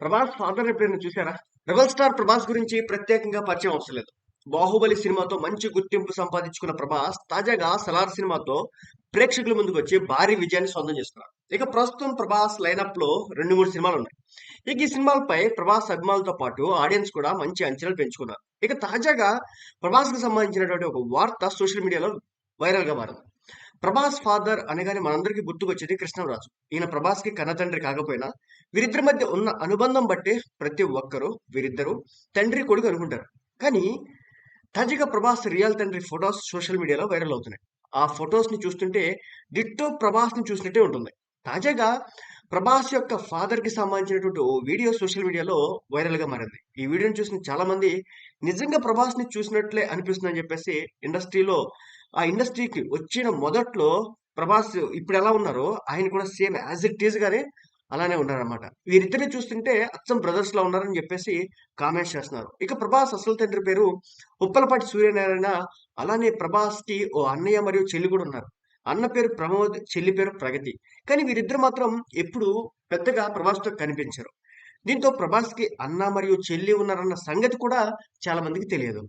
Prabhas father ఎప్పుడైనా చూసారా rebel star Prabhas గురించి ప్రత్యేకంగా పరిచయం అవసరం లేదు. బాహుబలి సినిమాతో మంచి గుర్తింపు సంపాదించుకున్న ప్రభాస్ తాజాగా సలార్ సినిమాతో ప్రేక్షకుల ముందుకు వచ్చి భారీ విజయాన్ని సొంతం చేసుకున్నారు. ఇక ప్రస్తుతం ప్రభాస్ లైనప్లో రెండు మూడు సినిమాలు ఉన్నాయి. ఇక ఈ సినిమాలపై ప్రభాస్ అభిమానులతో పాటు ఆడియన్స్ కూడా మంచి అంచనాలు పెంచుకున్నారు. ఇక తాజాగా ప్రభాస్కు సంబంధించినటువంటి ఒక వార్త సోషల్ మీడియాలో వైరల్గా మారింది. ప్రభాస్ ఫాదర్ అనగానే మనందరికీ గుర్తుకొచ్చేది కృష్ణరాజు. ఈయన ప్రభాస్కి కన్నతండ్రి కన్న తండ్రి కాకపోయినా వీరిద్దరి మధ్య ఉన్న అనుబంధం బట్టి ప్రతి ఒక్కరూ వీరిద్దరూ తండ్రి కొడుకు అనుకుంటారు. కానీ తాజాగా ప్రభాస్ రియల్ తండ్రి ఫొటోస్ సోషల్ మీడియాలో వైరల్ అవుతున్నాయి. ఆ ఫొటోస్ని చూస్తుంటే డిట్టో ప్రభాస్ని చూసినట్టే ఉంటుంది. తాజాగా ప్రభాస్ యొక్క ఫాదర్కి సంబంధించినటువంటి ఓ వీడియో సోషల్ మీడియాలో వైరల్గా మారింది. ఈ వీడియోని చూసిన చాలా మంది నిజంగా ప్రభాస్ని చూసినట్లే అనిపిస్తుందని చెప్పేసి ఇండస్ట్రీలో ఆ ఇండస్ట్రీకి వచ్చిన మొదట్లో ప్రభాస్ ఇప్పుడు ఎలా ఉన్నారో ఆయన కూడా సేమ్ యాజ్ ఇట్ ఈజ్ గానే అలానే ఉన్నారనమాట వీరిద్దరిని చూస్తుంటే అచ్చం బ్రదర్స్లో ఉన్నారని చెప్పేసి కామెంట్స్ చేస్తున్నారు. ఇక ప్రభాస్ అసలు తండ్రి పేరు ఉప్పలపాటి సూర్యనారాయణ అలానే ప్రభాస్కి ఓ అన్నయ్య మరియు చెల్లి కూడా ఉన్నారు. అన్న పేరు ప్రమోద్ చెల్లి పేరు ప్రగతి. కానీ వీరిద్దరు మాత్రం ఎప్పుడు పెద్దగా ప్రభాస్తో కనిపించరు. దీంతో ప్రభాస్కి అన్న మరియు చెల్లి ఉన్నారన్న సంగతి కూడా చాలా మందికి తెలియదు.